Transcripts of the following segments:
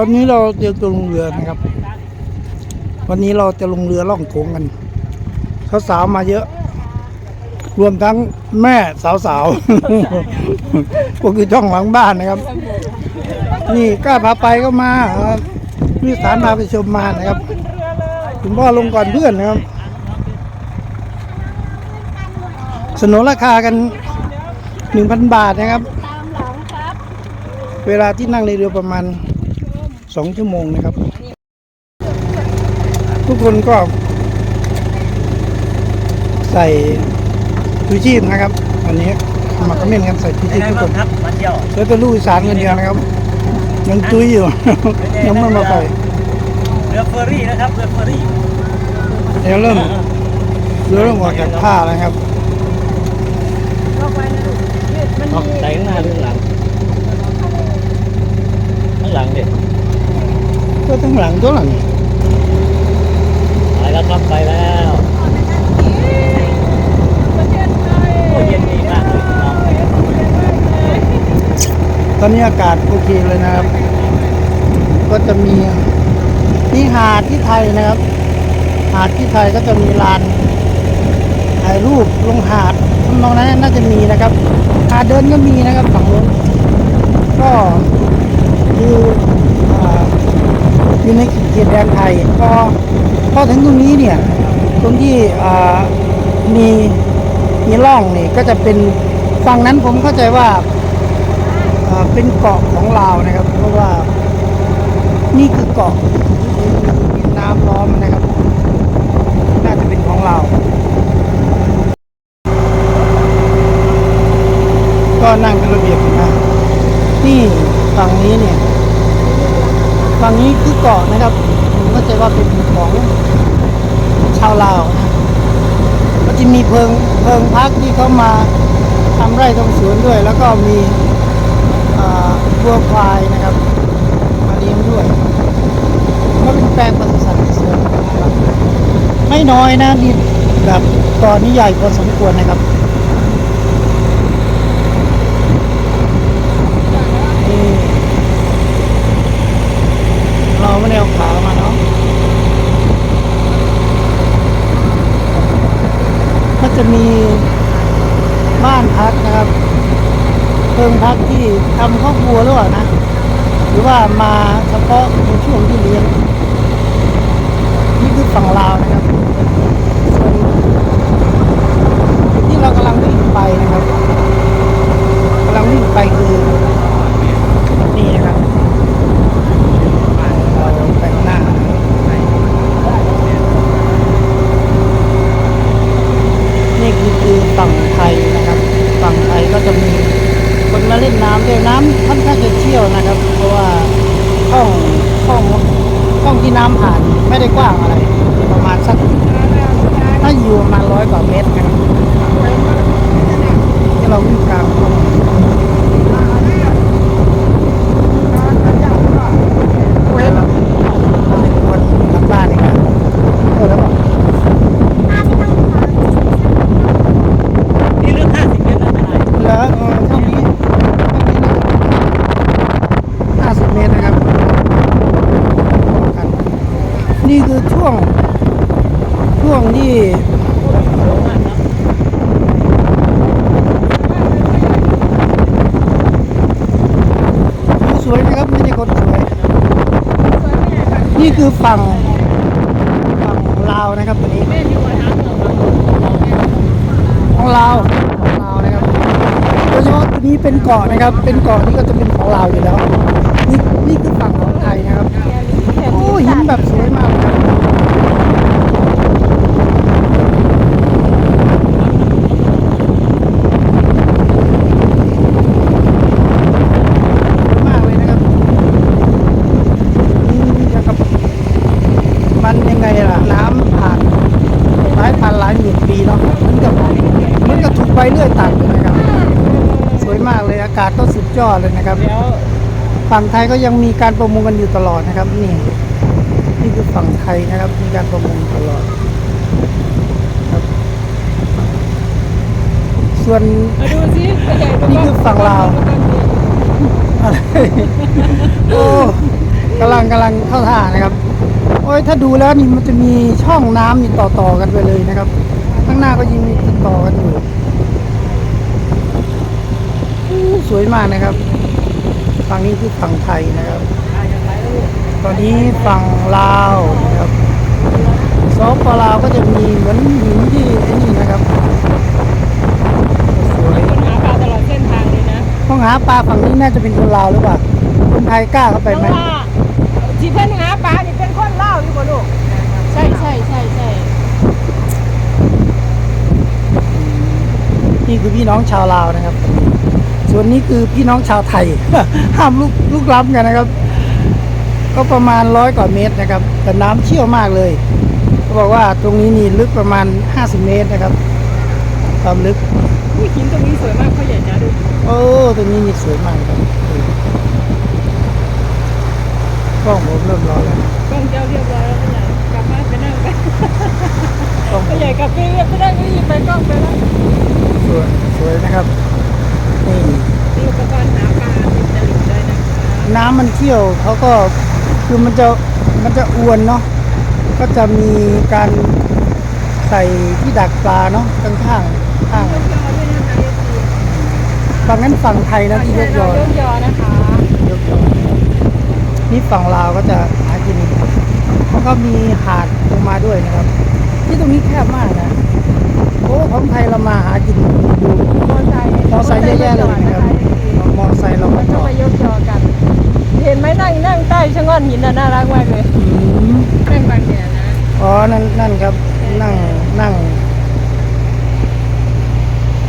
อนนี้เราเตรียมตัวลงเรือนะครับ วันนี้เราจะลงเรือล่องโขงกันสาวๆมาเยอะ รวมทั้งแม่สาวๆก็คือช่องหลังบ้านนะครับ นี่กล้าพาไปก็มาพี่สารพาไปชมมานะครับคุณพ่อลงก่อนเพื่อนนะครับ สนนราคากันหนึ่งพันบาทนะครับ เวลาที่นั่งในเรือประมาณ สองชั่วโมงนะครับ ทุกคนก็ ใส่ชูชีพนะครับวันนี้มาคอมเมนต์กันใส่ชูชีพทุกคนครับมาเที่ยวแล้วเป็นลูกอีสานกันเดียวนะครับยังจุ้ยอยู่ยังไม่มาใส่เรือเฟอร์รี่นะครับเรือเฟอร์รี่เดี๋ยวเริ่มเรือเริ่มออกจากท่าแล้วครับเอาใส่ข้างหน้าหรือข้างหลังข้างหลังเด็ด ก็ทั้งหลังตัวหลังไปแล้วครับไปแล้วโอ้เย็นดีมากเลยน้องตอนนี้อากาศโอเคเลยนะครับ ก็จะมีนี่หาดที่ไทยนะครับ หาดที่ไทยก็จะมีลานถ่ายรูปลงหาดทำนองนั้นน่าจะมีนะครับหาดเดินก็มีนะครับฝั่งนู้นก็คืออ่า อยู่ในเขตแดนไทยพอพอถึงตรงนี้เนี่ยตรงที่มีมีร่องนี่ก็จะเป็นฝั่งนั้นผมเข้าใจว่าอ่าเป็นเกาะของลาวนะครับ เพราะว่านี่คือเกาะมีน้ำล้อมนะครับ น่าจะเป็นของลาวก็นั่งเป็นระเบียบนะนี่ฝั่งนี้เนี่ย ฝั่งนี้คือเกาะนะครับ ผมเข้าใจว่าเป็นของชาวลาวนะก็จะมีเพิงเพิงพักที่เขามาทำไร่ทำสวนด้วย แล้วก็มีวัวควายนะครับ มาเลี้ยงด้วยก็เป็นแปลงปศุสัตว์ที่สวยงามนไม่น้อยนะดินแบบตอนนี้ใหญ่พอสมควรนะครับนี่เราไม่ได้เอาขามาเนาะก็จะมีบ้านพักนะครับ งพักที่ทำครอบครัวหรือเปล่านะ หรือว่ามาเฉพาะในช่วงที่เลี้ยงนี่คือฝั่งลาวนะครับส่วนที่เรากำลังวิ่งไปนะครับกำลังวิ่งไปคือนี่นะครับเราไปข้างหน้า นี่คือคือฝั่งไทยนะครับ ฝั่งไทยก็จะมีคนมาเล่นน้ำด้วยน้ำค่อนข้างจะเชี่ยวนะครับ เพราะว่าช่องช่องช่องที่น้ำผ่านไม่ได้กว้างอะไร ประมาณสักถ้าอยู่ประมาณร้อยกว่าเมตรนะครับที่เราวิ่งกลางคลองเว้นคนทางบ้านนี่ครับเออแล้วบอก นี่เรื่องห้าสิบเมตรนะทนาย แล้วเออช่วงนี้ห้าสิบเมตรนะครับ นี่คือช่วง ช่วงที่สวยนะครับ ไม่ใช่คนสวย นี่คือฝั่งฝั่งลาวนะครับตัวนี้ของลาวของลาวนะครับโดยเฉพาะตัวนี้เป็นเกาะนะครับ เป็นเกาะนี่ก็จะเป็นของลาวอยู่แล้วนี่นี่คือฝั่งของไทยนะครับโอ้หินแบบสวยมากเลยครับสวยมากเลยนะครับอืมนะครับ มันยังไงล่ะ น้ำผ่านหลายพันหลายหมื่นปีเนาะเหมันกับเหมันกับถูกใบเลื่อยตัดเลยนะครับ สวยมากเลยอากาศก็สุดยอดเลยนะครับแล้วฝั่งไทยก็ยังมีการประมงกันอยู่ตลอดนะครับ นี่นี่คือฝั่งไทยนะครับ มีการประมงตลอดครับ ส่วนมาดูสินี่คือฝั่งลาวอะไรโอ้กำลังกำลังเข้าท่านะครับ โอ้ยถ้าดูแล้วนี่มันจะมีช่องน้ำนี่ต่อต่อๆกันไปเลยนะครับ ข้างหน้าก็ยังมีติดต่อกันอยู่อู้ สวยมากนะครับ ฝั่งนี้คือฝั่งไทยนะครับ ตอนนี้ฝั่งลาวนะครับสปลาวก็จะมีเหมือนหินที่ไอ้นี่นะครับสวยคนหาปลาตลอดเส้นทางเลยนะห้องหาปลาฝั่งนี้น่าจะเป็นคนลาวหรือเปล่าคนไทยกล้าเข้าไปเพไหมราะว่าที่เพิ่นหาปลานี่เป็นคนเล่าวอยู่บ่ลูกใช่ใช่ใช่ใช่นี่คือพี่น้องชาวลาวนะครับ ส่วนนี้คือพี่น้องชาวไทย ห้ามลูกลูกล้ำกันนะครับ ก็ประมาณร้อยกว่าเมตรนะครับ แต่น้ำเชี่ยวมากเลยเขาบอกว่าตรงนี้นี่ลึกประมาณ 50 เมตรนะครับ ความลึกอุ้ยหินตรงนี้สวยมากเขาใหญ่จ้าดูโอ้ตรงนี้นี่สวยมากครับกล้องผมเริ่มร้อนแล้วกล้องเจ้าเรียบร้อยแล้วพ่อใหญ่กลับบ้านไปนั่งไปกล้องผพ่อมใหญ่กลับไปเรียบไปนั่งก็ยิบไปกล้องไปแล้วสวยสวยนะครับ นี่มีอุปกรณ์หาปลาติดตลิ่งด้วยนะคะน้ำมันเที่ยวเขาก็คือมันจะมันจะอวนเนาะก็จะมีการใส่ที่ดักปลาเนาะข้างข้างข้างยกยอด้วยนะคะยกยอฝั่งนั้นฝั่งไทยนะที่ยกยอยกยอนะคะยกยอนี่ฝั่งลาวก็จะหากินเขาก็มีหาดลงมาด้วยนะครับ ที่ตรงนี้แคบมากนะโอ้ของไทยเรามาหากินดู มอไซค์มอไซค์เยอะแยะเลยนะครับมอไซค์เราก็มันจก็อดไปยกยอกัน เห็นไหมนั่งนั่งใต้ชะง่อนหินน่ะน่ารักมากเลยอืมนั่งบางแดดนะอ๋อนั่นนั่นครับนั่งนั่ง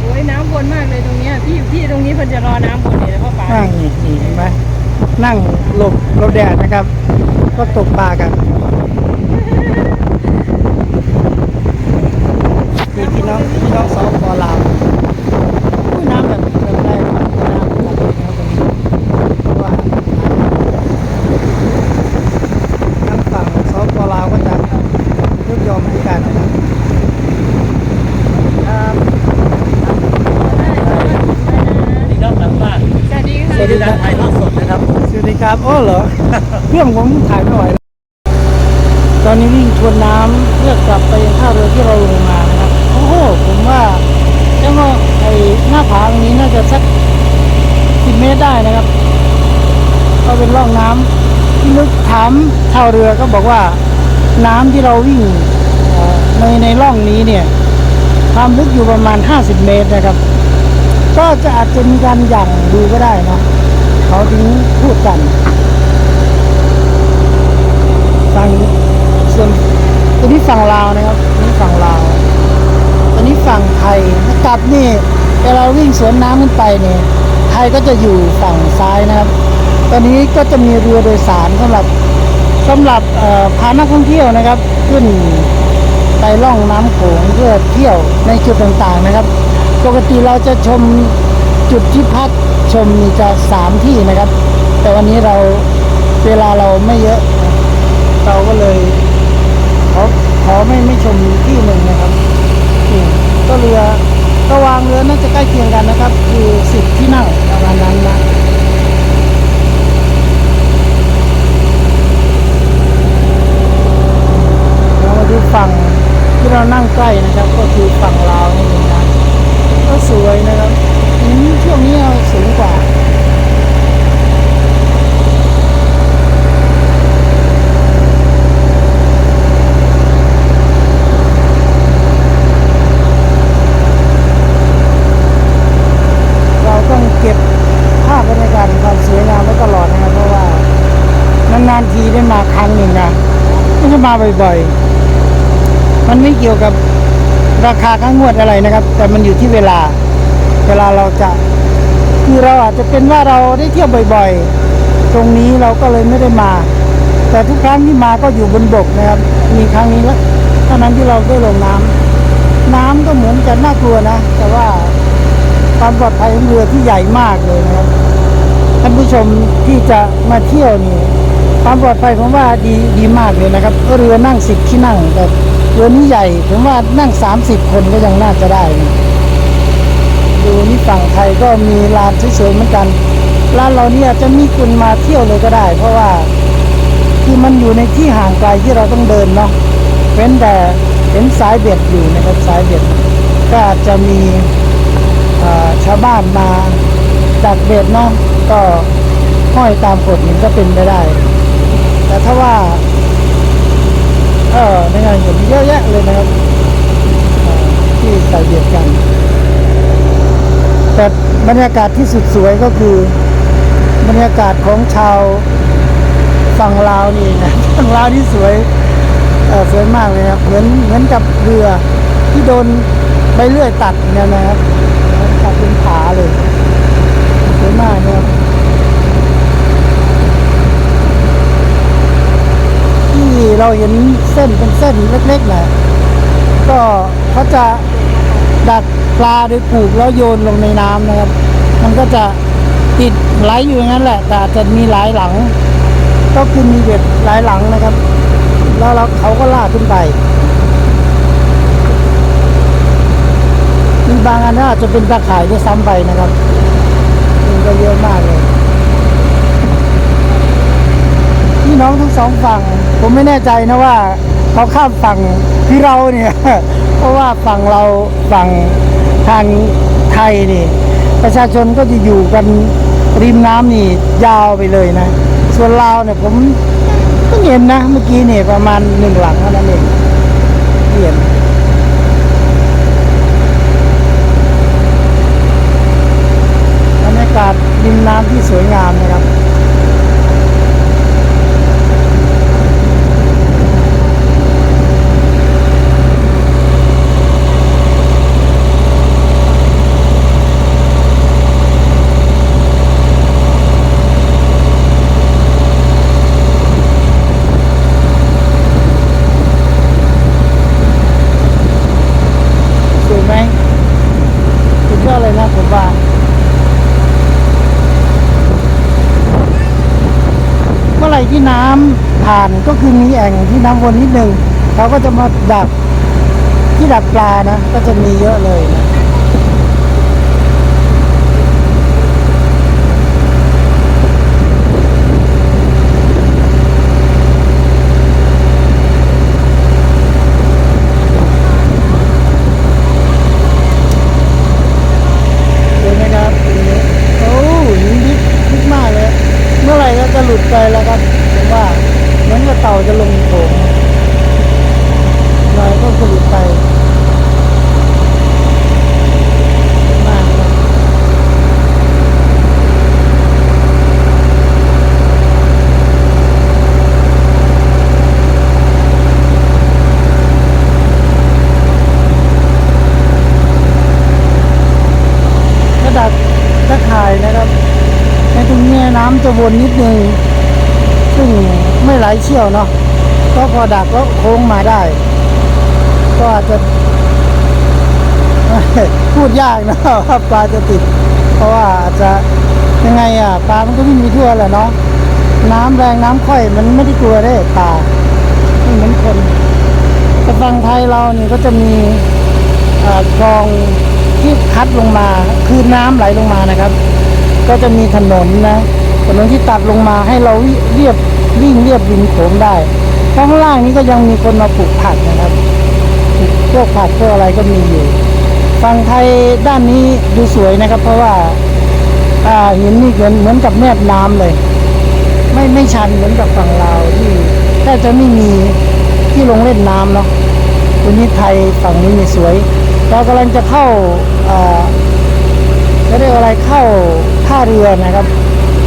โอ้ยน้ำวนมากเลยตรงเนี้ยพี่พี่ตรงนี้เพิ่นจะรอน้ำวนเนี่ยเพราะปลานั่งนี่นี่เห็นไหมนั่งหลบหลบแดดนะครับ ก็ตกปลากันนี่พี่น้องพี่น้องสองปอลาวอุ้ยน้ำแบบแบบได้ครับน้ำแบบนี้ครับตรงนี้เพราะว่าน้ำฝั่งสองปอลาวก็จะยกยอมให้กันนะครับครับ นี่ครับหลังบ้าน สวัสดีค่ะ สวัสดีการถ่ายทอดสดนะครับ สวัสดี ครับโอ้เหรอเรื่องผมถ่ายไม่ไหวตอนนี้วิ่งทวนน้ำเพื่อกลับไปยังท่าเรือที่เราลงมานะครับโอ้โหผมว่าเจ้าว่าไอ้หน้าผาตรงนี้น่าจะสักสิบเมตรได้นะครับ ก็เป็นร่องน้ำที่ลึกถามชาเรือก็บอกว่าน้ำที่เราวิ่งในในร่องนี้เนี่ย ความลึกอยู่ประมาณ 50 เมตรนะครับ ก็จะอาจจะมีการหยั่งดูก็ได้นะ เขาถึงพูดกันฝั่งส่วนตัวนี้ฝั่งลาวนะครับนี่ฝั่งลาวตัวนี้ฝั่งไทยถ้ากลับนี่เวลาวิ่งสวนน้ำขึ้นไปเนี่ยไทยก็จะอยู่ฝั่งซ้ายนะครับ ตอนนี้ก็จะมีเรือโดยสารสำหรับสำหรับพานักท่องเที่ยวนะครับ ขึ้นไปล่องน้ำโขงเพื่อเที่ยวในจุดต่างๆนะครับ ปกติเราจะชมจุดที่พัก ชมมีจะสามที่นะครับ แต่วันนี้เราเวลาเราไม่เยอะ เราก็เลยขอขอไม่ไม่ชมที่หนึ่งนะครับนี่ก็เรือก็วางเรือน่าจะใกล้เคียงกันนะครับ คือสิบที่นั่งประมาณนั้นนะเรามาดูฝั่งที่เรานั่งใกล้นะครับ ก็คือฝั่งลาวนี่นะก็สวยนะครับ ช่วงนี้เอาสูงกว่าเราต้องเก็บภาพบรรยากาศความสวยงามไว้ตลอดนะเพราะว่านานๆทีได้มาครั้งหนึ่งนะไม่ใช่มาบ่อยๆ มันไม่เกี่ยวกับราคาค่างวดอะไรนะครับ แต่มันอยู่ที่เวลา เวลาเราจะ คือเราอาจจะเป็นว่าเราได้เที่ยวบ่อยๆ ตรงนี้เราก็เลยไม่ได้มา แต่ทุกครั้งที่มาก็อยู่บนบกนะครับ มีครั้งนี้แล้วเท่านั้นที่เราได้ลงน้ำน้ำก็เหมือนจะน่ากลัวนะ แต่ว่าความปลอดภัยของเรือที่ใหญ่มากเลยนะครับท่านผู้ชมที่จะมาเที่ยวนี่ความปลอดภัยผมว่าดีดีมากเลยนะครับเรือนั่งสิบที่นั่งแต่เรือนี้ใหญ่ผมว่านั่งสามสิบคนก็ยังน่าจะไดู้นี่ฝั่งไทยก็มีลานสวยๆเหมือนกัน ร้านเราเนี่ยจะมีคนมาเที่ยวเลยก็ได้ เพราะว่าคือมันอยู่ในที่ห่างไกลที่เราต้องเดินเนาะเว้นแต่เห็นสายเบ็ดอยู่นะครับสายเบ็ดก็อาจจะมีชาวบ้านมาดักเบ็ดเนาะก็ห้อยตามโขดหินก็เป็นไปได้ แต่ถ้าว่าเออในงานเห็นเยอะแยะเลยนะครับที่ใส่เบ็ดกัน แต่บรรยากาศที่สุดสวยก็คือบรรยากาศของชาวฝั่งลาวนี่นะฝั่งลาวนี่สวยเออสวยมากเลยครับเหมือนเหมือนกับเรือที่โดนใบเลื่อยตัดเนี่ยนะครับตัดเป็นผาเลยสวยมากนะครับที่เราเห็นเส้นเป็นเส้นเล็กๆนะก็เขาจะ ดักปลาโดยผูกแล้วโยนลงในน้ำนะครับ มันก็จะติดไหลอยู่อย่างนั้นแหละ แต่อาจจะมีหลายหลัง ก็คือมีเบ็ดหลายหลังนะครับ แล้วเราเขาก็ลากขึ้นไปมีบางอันน่าจะเป็นตะข่ายด้วยซ้ำไปนะครับมันก็เยอะมากเลยพี่น้องทั้งสองฝั่ง ผมไม่แน่ใจนะว่าเขาข้ามฝั่งที่เราเนี่ย เพราะว่าฝั่งเราฝั่งทางไทยนี่ ประชาชนก็จะอยู่กันริมน้ำนี่ยาวไปเลยนะ ส่วนลาวเนี่ยผมเพิ่งเห็นนะเมื่อกี้เนี่ยประมาณหนึ่งหลังเท่านั้นเองที่เห็นบรรยากาศริมน้ำที่สวยงามนะครับ สวยไหมสุดยอดเลยนะผมว่า เมื่อไหร่ที่น้ำ ผ่านก็คือมีแอ่งที่น้ำวนนิดนึงเขาก็จะมาดักที่ดักปลานะ ก็จะมีเยอะเลยนะเห็นไหมครับตรงนี้โอ้หินดิบดิบมากเลย เมื่อไหร่ก็จะหลุดไปแล้วครับผมว่าเหมือนกับเต่าจะลงโถงหน่อยก็จะหลุดไปมากครับกระดักตะข่ายนะครับ ในตรงนี้น้ำ จะวนนิดนึง ซึ่งไม่ไหลเชี่ยวเนาะก็พอดักก็โค้งมาได้ ก็อาจจะ พูดยากนะว่าปลาจะติด เพราะว่าอาจจะยังไงอะปลามันก็วิ่งไปทั่วแหละเนาะน้ำแรงน้ำค่อยมันไม่ได้กลัวได้ปลาไม่เหมือนคนแต่ฝั่งไทยเราเนี่ยก็จะมีคลองที่คัดลงมา คือน้ำไหลลงมานะครับ ก็จะมีถนนนะ ถนนที่ตัดลงมาให้เราเรียบวิ่งเรียบริมโขงได้ข้างล่างนี้ก็ยังมีคนมาปลูกผักนะครับปลูกพวกผักพวกอะไรก็มีอยู่ฝั่งไทยด้านนี้ดูสวยนะครับ เพราะว่าหินนี่เหมือนเหมือนกับแนบน้ำเลย ไม่ไม่ชันเหมือนกับฝั่งลาวที่แทบจะไม่มีที่ลงเล่นน้ำเนาะวันนี้ไทยฝั่งนี้นี่สวย เรากำลังจะเข้าอ่าเขาเรียกอะไรเข้าท่าเรือนะครับ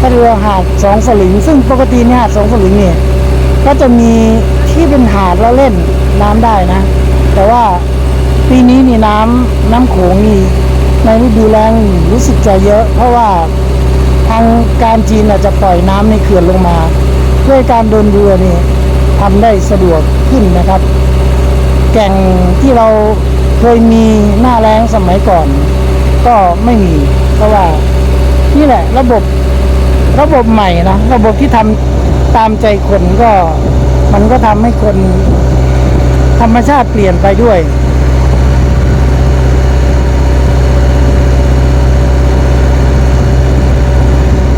ท่าเรือหาดสองสลึงซึ่งปกติเนี่ยหาดสองสลึงเนี่ยก็จะมีที่เป็นหาดแล้วเล่นน้ำได้นะ แต่ว่าปีนี้นี่น้ำน้ำโขงนี่ในฤดูแล้งรู้สึกจะเยอะ เพราะว่าทางการจีนอาจจะปล่อยน้ำในเขื่อนลงมาเพื่อการเดินเรือนี่ทำได้สะดวกขึ้นนะครับ แก่งที่เราเคยมีหน้าแรงสมัยก่อน ก็ไม่มี เพราะว่านี่แหละระบบ ระบบใหม่นะระบบที่ทำตามใจคนก็ มันก็ทำให้คน ธรรมชาติเปลี่ยนไปด้วย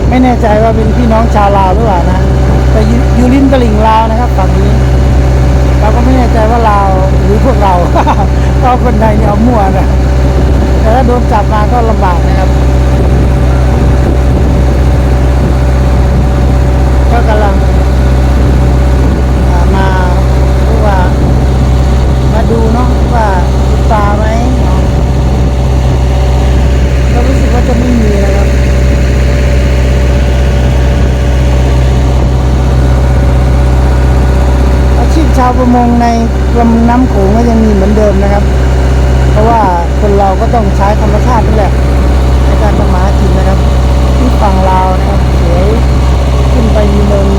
ไม่แน่ใจว่าเป็นพี่น้องชาวลาวหรือเปล่านะแต่อยู่ริมตลิ่งลาวใจว่าเราวหรือพวกเราก็คนไทยเนี่ยเอามั่วนะแต่ถ้าโดนจับมาก็ลำบากนะครับ ก็กำลังอ่ามาเรียกว่า มาดูเนาะว่ามีปลาไหมเนาะก็รู้สึกว่าจะไม่มีนะครับ อา ชาวประมงในลำน้ำโขงก็ยังมีเหมือนเดิมนะครับ เพราะว่าคนเราก็ต้องใช้ธรรมชาตินี่แหละในการทำมาหากินนะครับ ที่ฝั่งลาวนะครับสวยขึ้นไปมีเนินมี